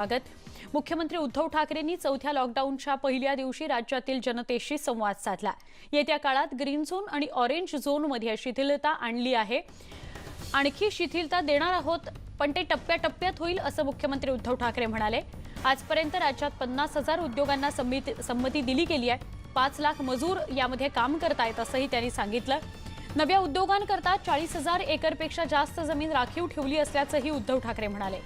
स्वागत. मुख्यमंत्री उद्धव ठाकरेंनी चौथ्या लॉकडाऊनच्या पहिल्या दिवशी राज्यातील जनतेशी संवाद साधला. येत्या काळात ग्रीन झोन आणि ऑरेंज झोनमध्ये शिथिलता आणली आहे. आणखी शिथिलता देणार आहोत पण ते टप्प्याटप्प्यात होईल असं मुख्यमंत्री उद्धव ठाकरे म्हणाले. आजपर्यंत राज्यात पन्नास हजार उद्योगांना संमती दिली गेली आहे. पाच लाख मजूर यामध्ये काम करतायत असंही त्यांनी सांगितलं. नव्या उद्योगांकरता चाळीस हजार एकरपेक्षा जास्त जमीन राखीव ठेवली असल्याचंही उद्धव ठाकरे म्हणाले.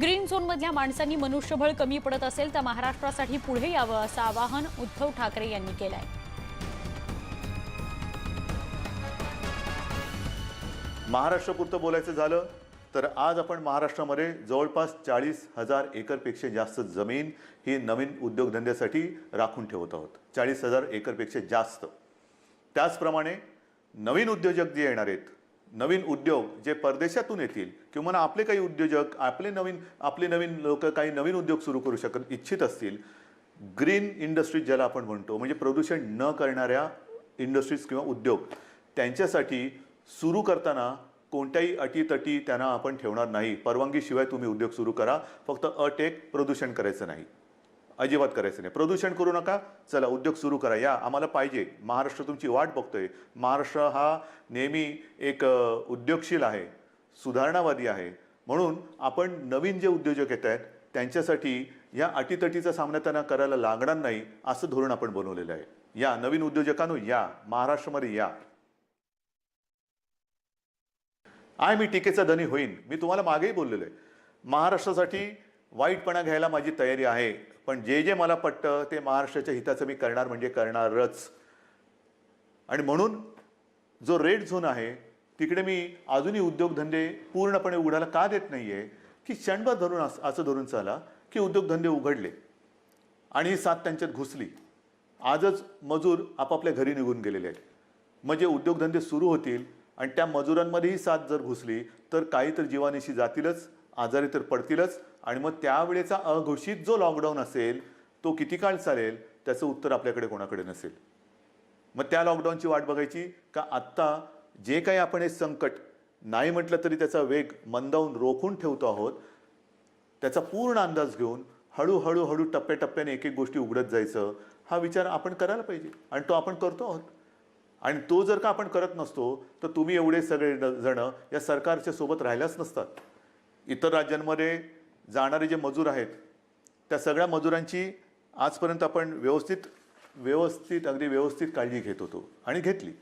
ग्रीन झोनमधल्या माणसांनी मनुष्यबळ कमी पडत असेल तर महाराष्ट्रासाठी पुढे यावं असं आवाहन उद्धव ठाकरे यांनी केलं आहे महाराष्ट्रापुरतं बोलायचं झालं तर आज आपण महाराष्ट्रामध्ये जवळपास चाळीस हजार एकरपेक्षा जास्त जमीन ही नवीन उद्योगधंद्यासाठी राखून ठेवत आहोत. चाळीस हजार एकरपेक्षा जास्त. त्याचप्रमाणे नवीन उद्योजक जे येणार आहेत नवीन उद्योग जे परदेशातून येतील किंवा आपले काही उद्योजक आपले नवीन आपले नवीन लोक काही नवीन उद्योग सुरू करू शकत इच्छित असतील ग्रीन इंडस्ट्रीज ज्याला आपण म्हणतो म्हणजे प्रदूषण न करणाऱ्या इंडस्ट्रीज किंवा उद्योग त्यांच्यासाठी सुरू करताना कोणत्याही अटीतटी त्यांना आपण ठेवणार नाही. परवानगीशिवाय तुम्ही उद्योग सुरू करा. फक्त अट एक प्रदूषण करायचं नाही. अजिबात करायचं नाही. प्रदूषण करू नका. चला उद्योग सुरू करा. या आम्हाला पाहिजे. महाराष्ट्र तुमची वाट बघतोय. महाराष्ट्र हा नेहमी एक उद्योगशील आहे सुधारणावादी आहे. म्हणून आपण नवीन जे उद्योजक येत आहेत त्यांच्यासाठी या अटीतटीचा सामना त्यांना करायला लागणार नाही असं धोरण आपण बनवलेलं आहे. या नवीन उद्योजकांनो या महाराष्ट्रामध्ये या. आय मी टीकेचा धनी होईन. मी तुम्हाला मागेही बोललेलो आहे. महाराष्ट्रासाठी वाईटपणा घ्यायला माझी तयारी आहे पण जे जे मला पटतं ते महाराष्ट्राच्या हिताचं मी करणार म्हणजे करणारच. आणि म्हणून जो रेड झोन आहे तिकडे मी अजूनही उद्योगधंदे पूर्णपणे उघडायला का देत नाही आहे की क्षणभर धरून अस- असं धरून चाला की उद्योगधंदे उघडले आणि ही साथ त्यांच्यात घुसली. आजच मजूर आपापल्या घरी निघून गेलेले आहेत. म्हणजे उद्योगधंदे सुरू होतील आणि त्या मजुरांमध्येही साथ जर घुसली तर काही तर जीवानिशी जातीलच आजारी तर पडतीलच आणि मग त्यावेळेचा अघोषित जो लॉकडाऊन असेल तो किती काळ चालेल? त्याचं उत्तर आपल्याकडे कोणाकडे नसेल? मग त्या लॉकडाऊनची वाट बघायची का आत्ता जे काही आपण हे संकट नाही म्हटलं तरी त्याचा वेग मंदावून रोखून ठेवतो आहोत त्याचा पूर्ण अंदाज घेऊन हळूहळू हळू टप्प्याटप्प्याने एक एक गोष्टी उघडत जायचं हा विचार आपण करायला पाहिजे. आणि तो आपण करतो आहोत. आणि तो जर का आपण करत नसतो तर तुम्ही एवढे सगळे जणं जण या सरकारच्या सोबत राहिल्याच नसतात. इतर राज्यांमध्ये जाणारे जे मजूर आहेत त्या सगळ्या मजुरांची आजपर्यंत आपण व्यवस्थित व्यवस्थित अगदी व्यवस्थित काळजी घेत होतो आणि घेतली.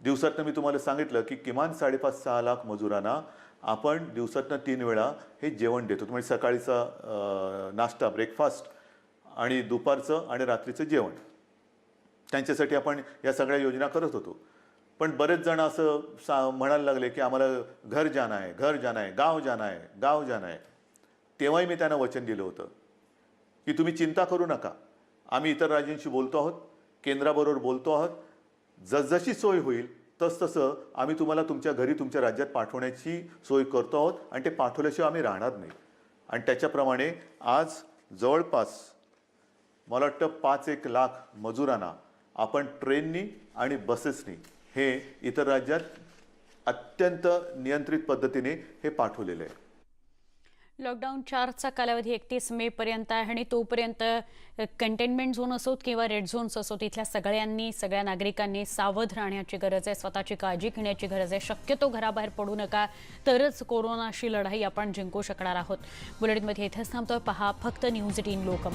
दिवसातनं मी तुम्हाला सांगितलं की किमान साडेपाच सहा लाख मजुरांना आपण दिवसातनं तीन वेळा हे जेवण देतो. म्हणजे सकाळीचा नाश्ता ब्रेकफास्ट आणि दुपारचं आणि रात्रीचं जेवण. त्यांच्यासाठी आपण या सगळ्या योजना करत होतो. पण बरेच जण असं सा म्हणायला लागले की आम्हाला घर जाणं आहे घर जाणं आहे गाव जाणं आहे गाव जाणं आहे. तेव्हाही मी त्यांना वचन दिलं होतं. की तुम्ही चिंता करू नका. आम्ही इतर राज्यांशी बोलतो आहोत केंद्राबरोबर बोलतो आहोत. जसजशी सोय होईल तसतसं आम्ही तुम्हाला तुमच्या घरी तुमच्या राज्यात पाठवण्याची सोय करतो आहोत आणि ते पाठवल्याशिवाय आम्ही राहणार नाही. आणि त्याच्याप्रमाणे आज जवळपास मला वाटतं पाच एक लाख मजुरांना आपण ट्रेननी आणि बसेसनी हे इतर राज्यात अत्यंत नियंत्रित पद्धतीने हे पाठवलेलं आहे. लॉकडाऊन चारचा कालावधी एकतीस मे पर्यंत आहे आणि तोपर्यंत कंटेनमेंट झोन असोत किंवा रेड झोन्स असोत इथल्या सगळ्यांनी सगळ्या नागरिकांनी सावध राहण्याची गरज आहे स्वतःची काळजी घेण्याची गरज आहे. शक्यतो घराबाहेर पडू नका तरच कोरोनाशी लढाई आपण जिंकू शकणार आहोत. बुलेटिनमध्ये इथेच थांबतोय पहा फक्त न्यूज एटीन लोकम